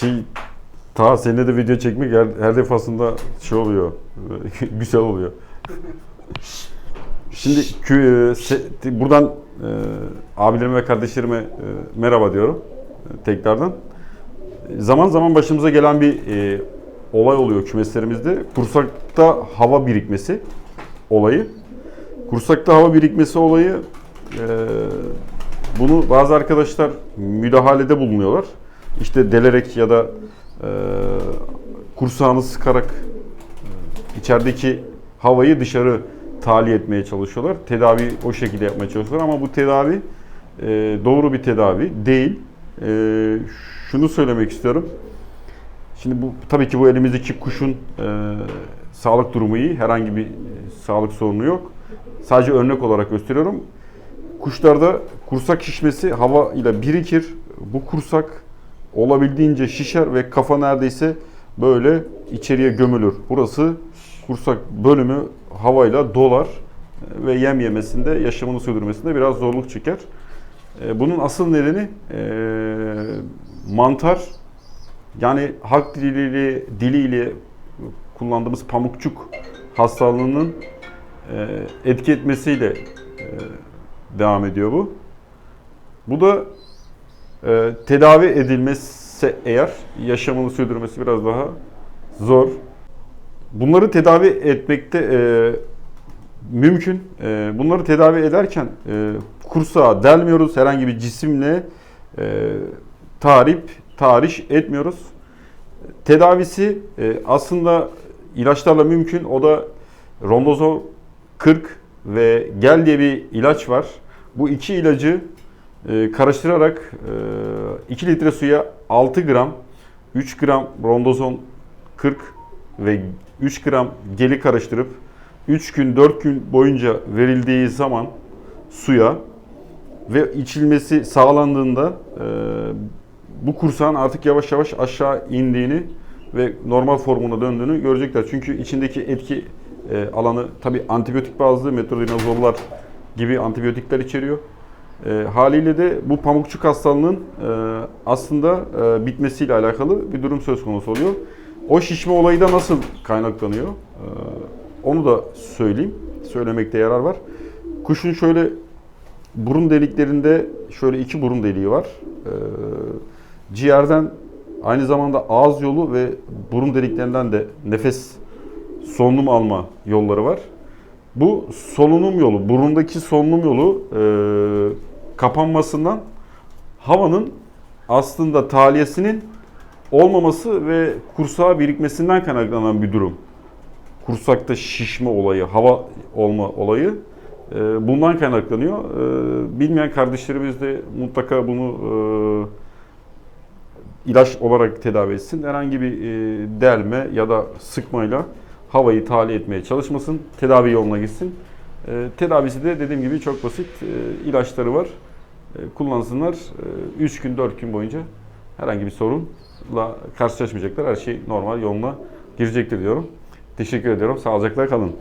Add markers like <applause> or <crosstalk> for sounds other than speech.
Şey, ta seninle de video çekmek her, her defasında şey oluyor. <laughs> güzel oluyor. Şimdi kü- se- buradan e, abilerime ve kardeşlerime e, merhaba diyorum e, tekrardan. Zaman zaman başımıza gelen bir e, olay oluyor kümeslerimizde. Kursakta hava birikmesi olayı. Kursakta hava birikmesi olayı e, bunu bazı arkadaşlar müdahalede bulunuyorlar. İşte delerek ya da e, kursağını sıkarak e, içerideki havayı dışarı tahliye etmeye çalışıyorlar. Tedavi o şekilde yapmaya çalışıyorlar ama bu tedavi e, doğru bir tedavi değil. E, şunu söylemek istiyorum. Şimdi bu tabii ki bu elimizdeki kuşun e, sağlık durumu iyi. Herhangi bir e, sağlık sorunu yok. Sadece örnek olarak gösteriyorum. Kuşlarda kursak şişmesi hava ile birikir. Bu kursak olabildiğince şişer ve kafa neredeyse böyle içeriye gömülür. Burası kursak bölümü havayla dolar ve yem yemesinde, yaşamını sürdürmesinde biraz zorluk çeker. E, Bunun asıl nedeni e, mantar yani halk diliyle, diliyle kullandığımız pamukçuk hastalığının e, etki etmesiyle e, devam ediyor bu. Bu da e, tedavi edilmesi eğer yaşamını sürdürmesi biraz daha zor. Bunları tedavi etmekte e, mümkün. E, bunları tedavi ederken e, kursağa delmiyoruz. Herhangi bir cisimle e, tahrip, tahriş etmiyoruz. Tedavisi e, aslında ilaçlarla mümkün. O da rondozol 40 ve gel diye bir ilaç var. Bu iki ilacı e, karıştırarak e, 2 litre suya 6 gram, 3 gram rondozol 40 ve 3 gram geli karıştırıp 3 gün 4 gün boyunca verildiği zaman suya ve içilmesi sağlandığında e, bu kursağın artık yavaş yavaş aşağı indiğini ve normal formuna döndüğünü görecekler. Çünkü içindeki etki e, alanı tabi antibiyotik bazlı metronidazollar gibi antibiyotikler içeriyor. E, haliyle de bu pamukçuk hastalığının e, aslında e, bitmesiyle alakalı bir durum söz konusu oluyor. O şişme olayı da nasıl kaynaklanıyor? E, onu da söyleyeyim. Söylemekte yarar var. Kuşun şöyle burun deliklerinde şöyle iki burun deliği var. E, ciğerden aynı zamanda ağız yolu ve burun deliklerinden de nefes solunum alma yolları var. Bu solunum yolu, burundaki solunum yolu e, kapanmasından havanın aslında tahliyesinin olmaması ve kursağa birikmesinden kaynaklanan bir durum. Kursakta şişme olayı, hava olma olayı e, bundan kaynaklanıyor. E, bilmeyen kardeşlerimiz de mutlaka bunu e, ilaç olarak tedavi etsin. Herhangi bir e, delme ya da sıkmayla havayı tahliye etmeye çalışmasın. Tedavi yoluna gitsin. E, tedavisi de dediğim gibi çok basit. E, ilaçları var. E, kullansınlar. 3 gün 4 gün boyunca herhangi bir sorunla karşılaşmayacaklar. Her şey normal yoluna girecektir diyorum. Teşekkür ediyorum. Sağlıcakla kalın.